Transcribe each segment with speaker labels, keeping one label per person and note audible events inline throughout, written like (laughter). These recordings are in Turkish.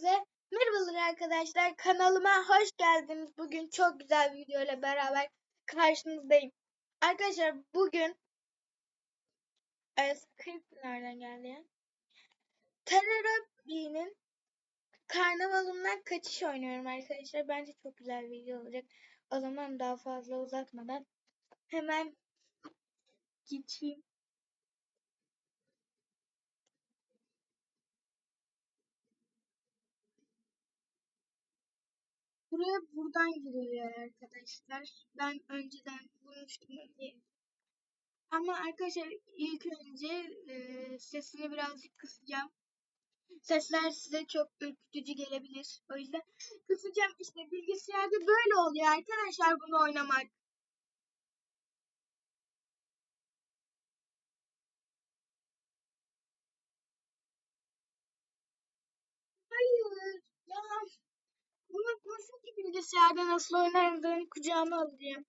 Speaker 1: Size merhabalar arkadaşlar. Kanalıma hoş geldiniz. Bugün çok güzel bir video ile beraber karşınızdayım. Arkadaşlar bugün e, script nereden geldi ya? Terrorist'in karnavalından kaçış oynuyorum arkadaşlar. Bence çok güzel bir video olacak. O zaman daha fazla uzatmadan hemen geçeyim. Buraya buradan giriliyor arkadaşlar. Ben önceden bulmuştum. Ama arkadaşlar ilk önce e, sesini birazcık kısacağım. Sesler size çok ürkütücü gelebilir. O yüzden kısacağım. İşte bilgisayarda böyle oluyor arkadaşlar bunu oynamak. Hayır. Ya unutmuşum ki bilgisayarda nasıl oynandığını kucağıma alacağım.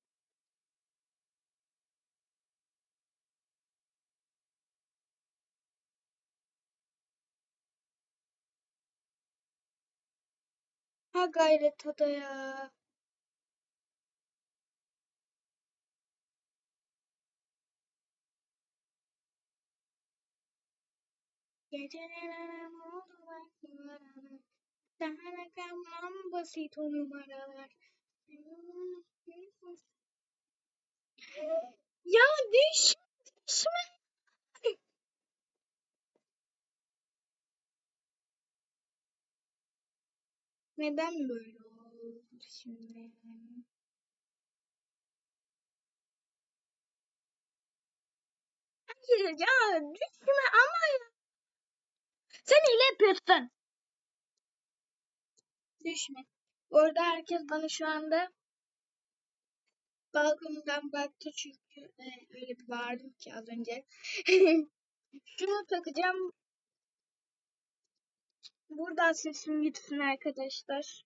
Speaker 1: Ha gayret ada ya. Gecelerim oldu vaktiler Daha kalmam basit o numaralar. Ya düş, düşme. Neden böyle oldu şimdi yani? Hayır ya düşme ama ya. Sen hile yapıyorsun. Düşme. Bu arada herkes bana şu anda balkonundan baktı çünkü e, öyle bir bağırdım ki az önce. (laughs) Şunu takacağım. Buradan sesim gitsin arkadaşlar.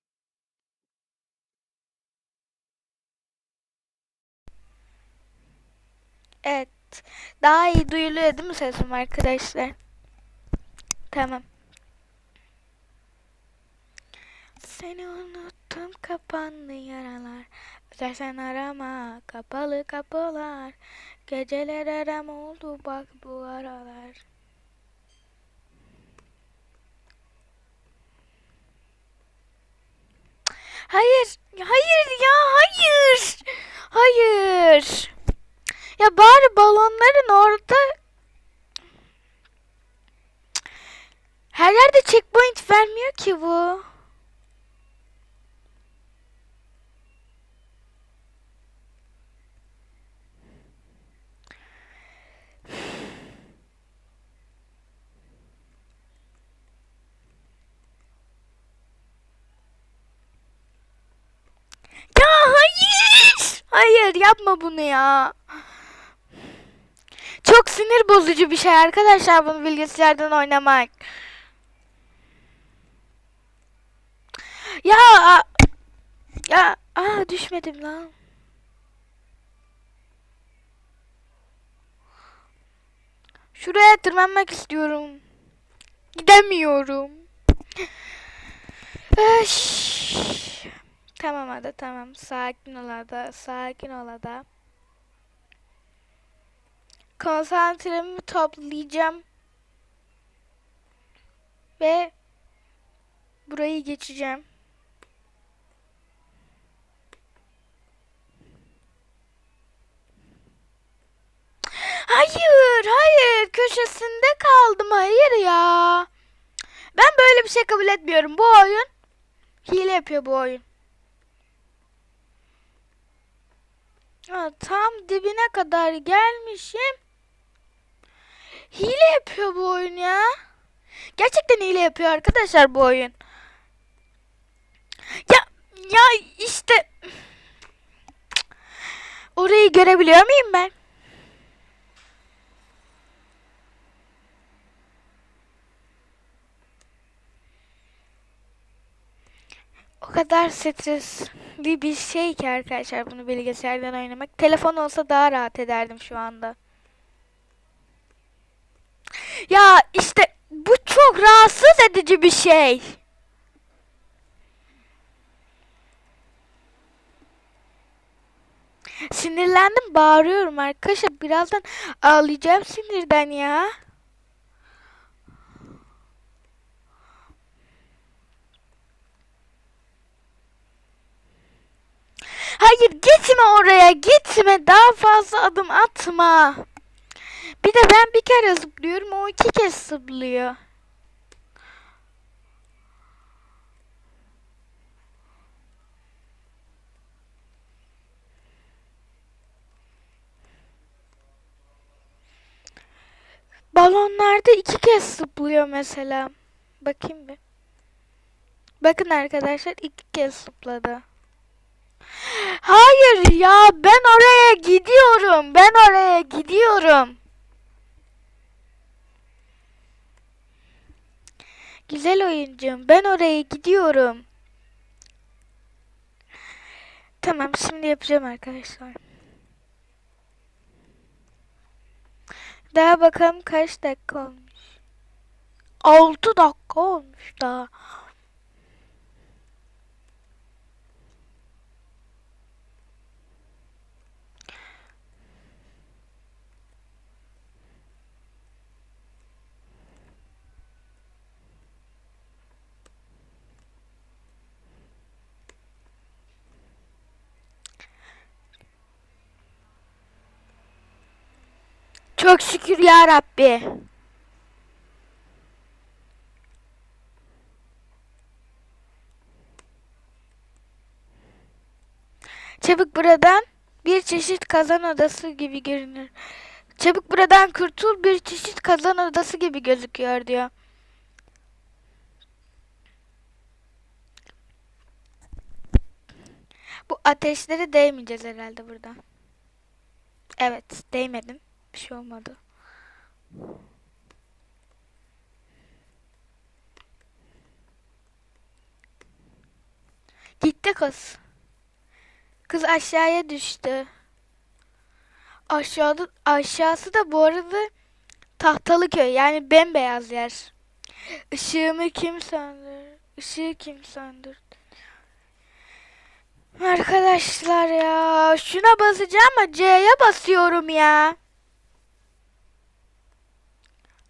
Speaker 1: Evet. Daha iyi duyuluyor değil mi sesim arkadaşlar? Tamam. Seni unuttum kapandı yaralar. Ötersen arama kapalı kapılar. Geceler aram oldu bak bu aralar. Hayır, hayır ya, hayır. Hayır. Ya bari balonların orada her yerde checkpoint vermiyor ki bu. Ya hayır. Yapma bunu ya. Çok sinir bozucu bir şey arkadaşlar bunu bilgisayardan oynamak. Ya ya aa düşmedim lan. Şuraya tırmanmak istiyorum. Gidemiyorum. Eş. Tamam ada tamam. Sakin ol ada. Sakin ol ada. Konsantremi toplayacağım. Ve burayı geçeceğim. Hayır, hayır. Köşesinde kaldım. Hayır ya. Ben böyle bir şey kabul etmiyorum. Bu oyun hile yapıyor bu oyun. Ha, tam dibine kadar gelmişim. Hile yapıyor bu oyun ya. Gerçekten hile yapıyor arkadaşlar bu oyun. Ya ya işte orayı görebiliyor muyum ben? O kadar stresli bir, bir şey ki arkadaşlar bunu bilgisayardan oynamak. Telefon olsa daha rahat ederdim şu anda. Ya işte bu çok rahatsız edici bir şey.
Speaker 2: Sinirlendim bağırıyorum arkadaşlar. Birazdan ağlayacağım sinirden ya. Hayır gitme oraya gitme daha fazla adım atma. Bir de ben bir kere zıplıyorum o iki kez zıplıyor. Balonlarda iki kez zıplıyor mesela. Bakayım bir. Bakın arkadaşlar iki kez zıpladı. Hayır ya ben oraya gidiyorum. Ben oraya gidiyorum. Güzel oyuncum ben oraya gidiyorum. Tamam şimdi yapacağım arkadaşlar. Daha bakalım kaç dakika olmuş. 6 dakika olmuş daha. Çok şükür ya Rabbi. Çabuk buradan bir çeşit kazan odası gibi görünür. Çabuk buradan kurtul bir çeşit kazan odası gibi gözüküyor diyor. Bu ateşlere değmeyeceğiz herhalde buradan. Evet değmedim. Bir şey olmadı. Gitti kız. Kız aşağıya düştü. Aşağıda aşağısı da bu arada tahtalı köy yani bembeyaz yer. Işığımı kim söndür? Işığı kim söndür? Arkadaşlar ya şuna basacağım ama C'ye basıyorum ya.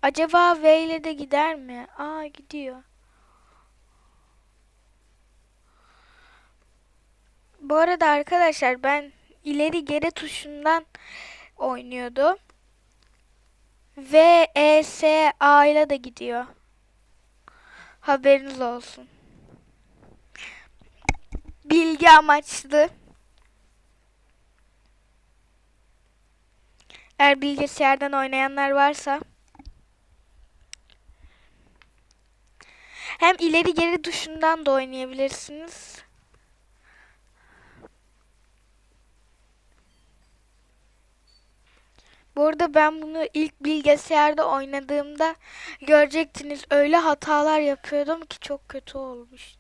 Speaker 2: Acaba V ile de gider mi? Aa gidiyor. Bu arada arkadaşlar ben ileri geri tuşundan oynuyordu. V, E, S, A ile de gidiyor. Haberiniz olsun. Bilgi amaçlı. Eğer bilgisayardan oynayanlar varsa hem ileri geri tuşundan da oynayabilirsiniz. Bu arada ben bunu ilk bilgisayarda oynadığımda görecektiniz. Öyle hatalar yapıyordum ki çok kötü olmuştu.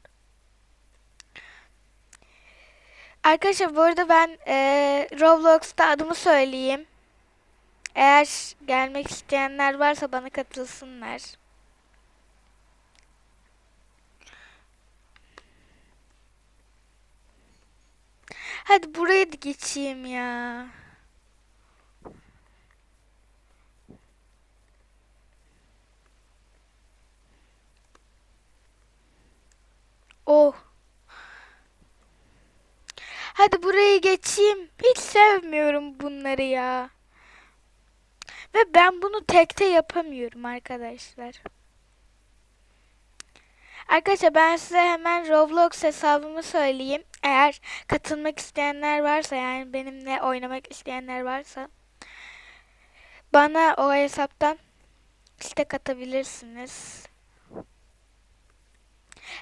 Speaker 2: Arkadaşlar bu arada ben e, Roblox'ta adımı söyleyeyim. Eğer gelmek isteyenler varsa bana katılsınlar. Hadi buraya da geçeyim ya. Oh. Hadi burayı geçeyim. Hiç sevmiyorum bunları ya. Ve ben bunu tekte yapamıyorum arkadaşlar. Arkadaşlar ben size hemen Roblox hesabımı söyleyeyim. Eğer katılmak isteyenler varsa yani benimle oynamak isteyenler varsa bana o hesaptan istek atabilirsiniz.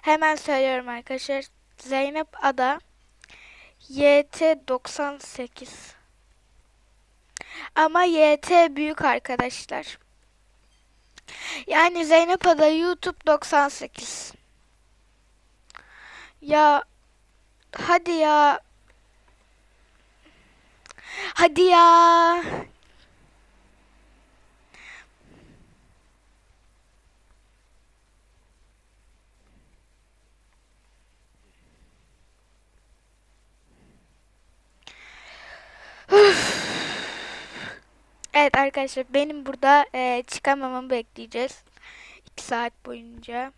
Speaker 2: Hemen söylüyorum arkadaşlar. Zeynep Ada YT98 Ama YT büyük arkadaşlar. Yani Zeynep Ada YouTube 98 Ya hadi ya. Hadi ya arkadaşlar benim burada e, çıkamamamı bekleyeceğiz. 2 saat boyunca.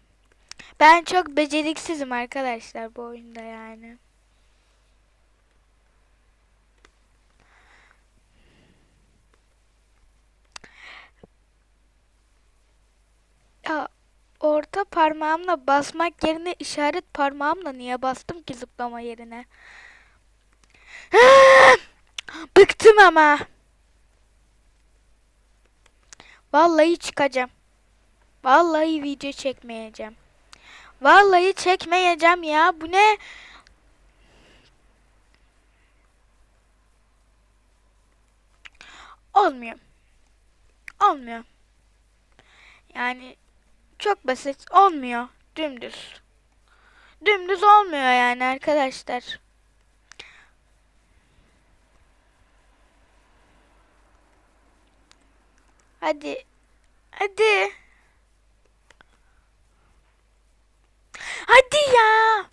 Speaker 2: Ben çok beceriksizim arkadaşlar bu oyunda yani. Ya orta parmağımla basmak yerine işaret parmağımla niye bastım ki zıplama yerine? (gasps) Bıktım ama. Vallahi çıkacağım. Vallahi video çekmeyeceğim. Vallahi çekmeyeceğim ya. Bu ne? Olmuyor. Olmuyor. Yani çok basit. Olmuyor. Dümdüz. Dümdüz olmuyor yani arkadaşlar. Hadi. Hadi. Hadi ya.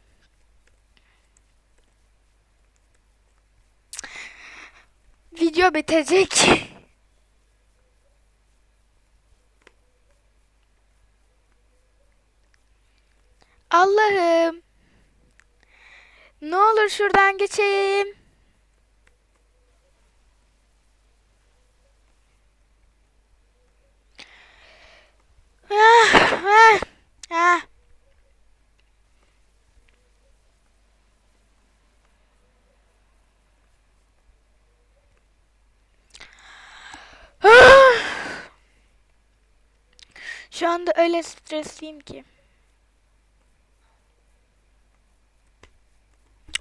Speaker 2: Video bitecek. Allah'ım. Ne olur şuradan geçeyim. Şu anda öyle stresliyim ki.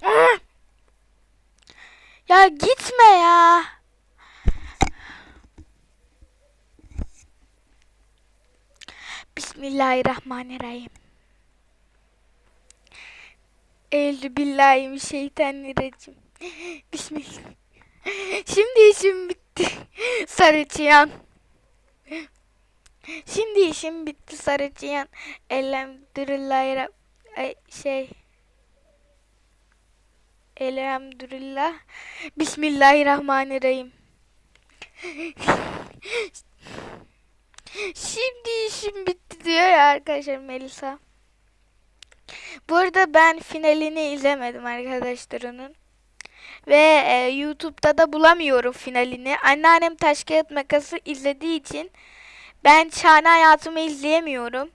Speaker 2: Ah! Ya gitme ya. Bismillahirrahmanirrahim. Eylül billahi şeytanirracim. Bismillah. Şimdi işim bitti. Sarı çıyan. Şimdi işim bitti sarı çıyan. Elhamdülillah. Şey. Elhamdülillah. Bismillahirrahmanirrahim. Şimdi işim bitti diyor ya arkadaşlar Melisa. Bu arada ben finalini izlemedim arkadaşlar onun. Ve e, YouTube'da da bulamıyorum finalini. Anneannem taş kağıt makası izlediği için ben Şahane Hayatımı izleyemiyorum.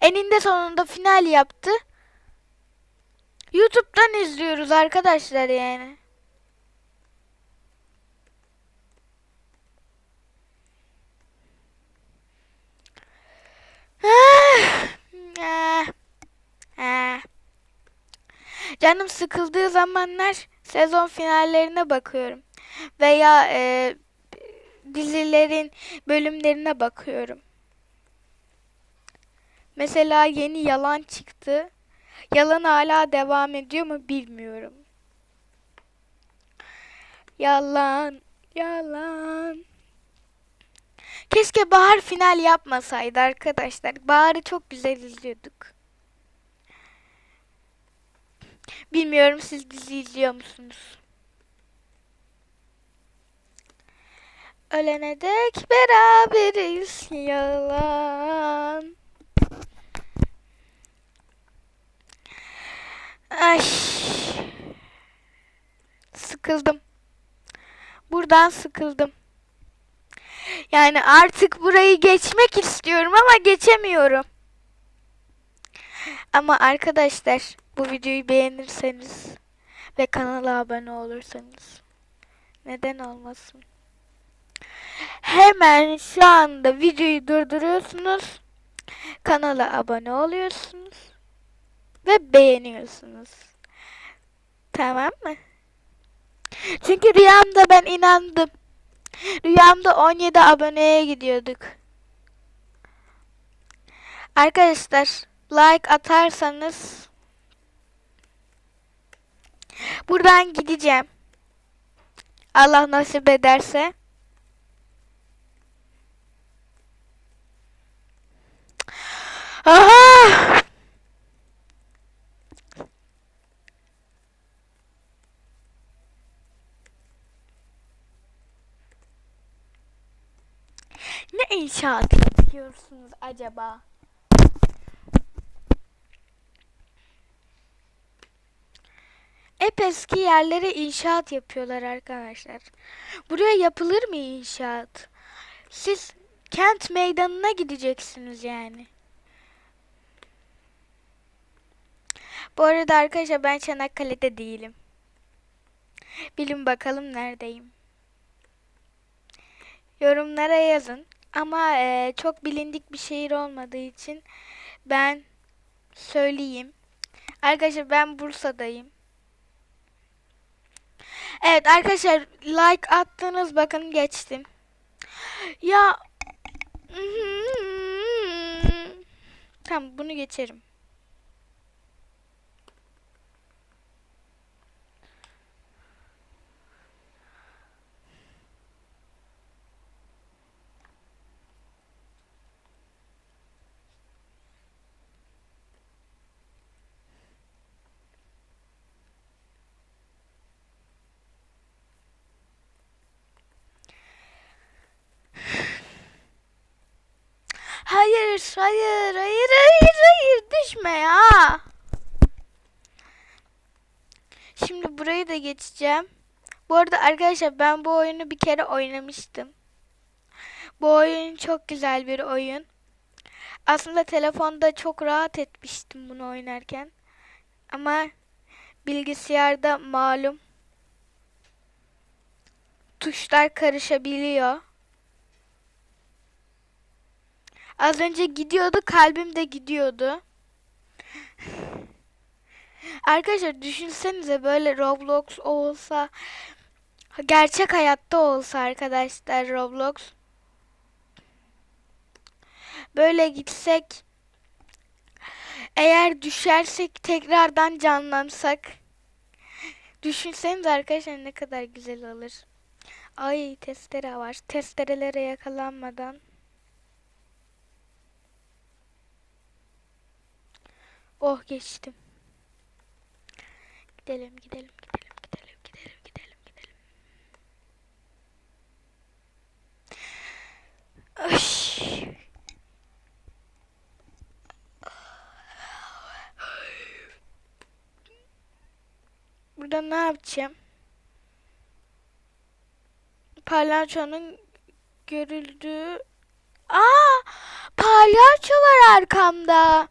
Speaker 2: Eninde sonunda final yaptı. YouTube'dan izliyoruz arkadaşlar yani. (sighs) Canım sıkıldığı zamanlar sezon finallerine bakıyorum. Veya e, dizilerin bölümlerine bakıyorum. Mesela yeni yalan çıktı. Yalan hala devam ediyor mu bilmiyorum. Yalan, yalan. Keşke Bahar final yapmasaydı arkadaşlar. Bahar'ı çok güzel izliyorduk. Bilmiyorum siz dizi izliyor musunuz? Ölene dek beraberiz yalan. Ay. Sıkıldım. Buradan sıkıldım. Yani artık burayı geçmek istiyorum ama geçemiyorum. Ama arkadaşlar bu videoyu beğenirseniz ve kanala abone olursanız neden olmasın? Hemen şu anda videoyu durduruyorsunuz. Kanala abone oluyorsunuz ve beğeniyorsunuz. Tamam mı? Çünkü rüyamda ben inandım. Rüyamda 17 aboneye gidiyorduk. Arkadaşlar like atarsanız buradan gideceğim. Allah nasip ederse. İnşaat yapıyorsunuz acaba? Hep eski yerlere inşaat yapıyorlar arkadaşlar. Buraya yapılır mı inşaat? Siz kent meydanına gideceksiniz yani. Bu arada arkadaşlar ben Çanakkale'de değilim. Bilin bakalım neredeyim. Yorumlara yazın. Ama eee, çok bilindik bir şehir olmadığı için ben söyleyeyim. Arkadaşlar ben Bursa'dayım. Evet arkadaşlar like attınız bakın geçtim. Ya Tamam bunu geçerim. Hayır, hayır, hayır, hayır, hayır. Düşme ya. Şimdi burayı da geçeceğim. Bu arada arkadaşlar ben bu oyunu bir kere oynamıştım. Bu oyun çok güzel bir oyun. Aslında telefonda çok rahat etmiştim bunu oynarken. Ama bilgisayarda malum tuşlar karışabiliyor. Az önce gidiyordu, kalbim de gidiyordu. Arkadaşlar düşünsenize böyle Roblox olsa, gerçek hayatta olsa arkadaşlar Roblox. Böyle gitsek, eğer düşersek tekrardan canlansak. Düşünsenize arkadaşlar ne kadar güzel olur. Ay testere var. Testerelere yakalanmadan. Oh geçtim. Gidelim gidelim gidelim gidelim gidelim gidelim gidelim. Ay. Burada ne yapacağım? Palyaçonun görüldüğü... Aa! Palyaço var arkamda.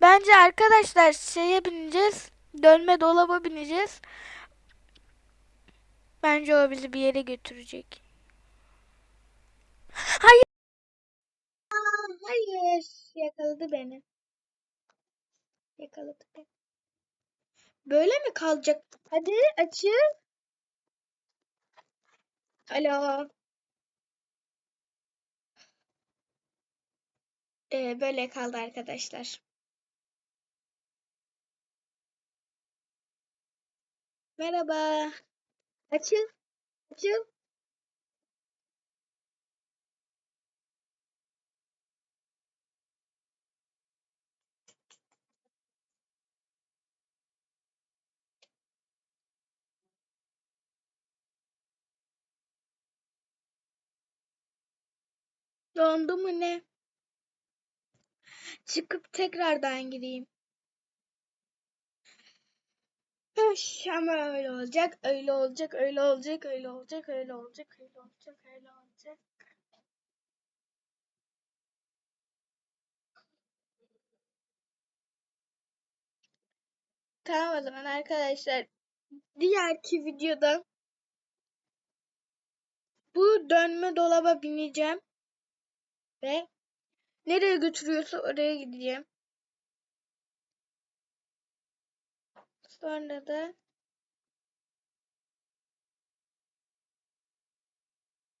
Speaker 2: Bence arkadaşlar şeye bineceğiz. Dönme dolaba bineceğiz. Bence o bizi bir yere götürecek. Hayır. Hayır. Yakaladı beni. Yakaladı beni. Böyle mi kalacak? Hadi açıl. Alo. Ee, böyle kaldı arkadaşlar. Merhaba. Açıl. Açıl. Dondu mu ne? Çıkıp tekrardan gireyim. Öş, ama öyle olacak, öyle olacak, öyle olacak, öyle olacak, öyle olacak, öyle olacak, öyle olacak. Tamam o zaman arkadaşlar. Diğerki videoda bu dönme dolaba bineceğim. Ve nereye götürüyorsa oraya gideceğim. Sonra da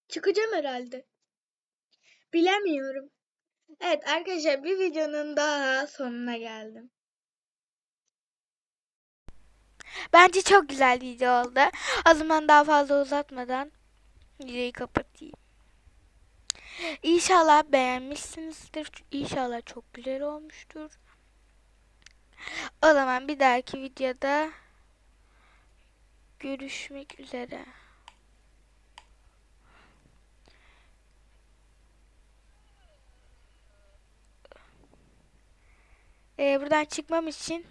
Speaker 2: çıkacağım herhalde. Bilemiyorum. Evet arkadaşlar bir videonun daha sonuna geldim. Bence çok güzel video oldu. O zaman daha fazla uzatmadan videoyu kapatayım. İnşallah beğenmişsinizdir. İnşallah çok güzel olmuştur. O zaman bir dahaki videoda görüşmek üzere. Ee, buradan çıkmam için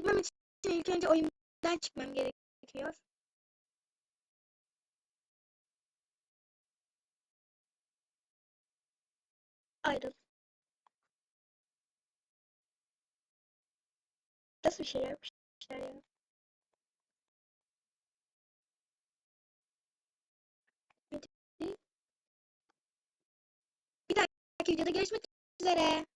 Speaker 1: çıkmam için ilk önce oyundan çıkmam gerekiyor. Ayrıl. Nasıl bir şey yapmışlar ya? Bir dahaki videoda görüşmek üzere.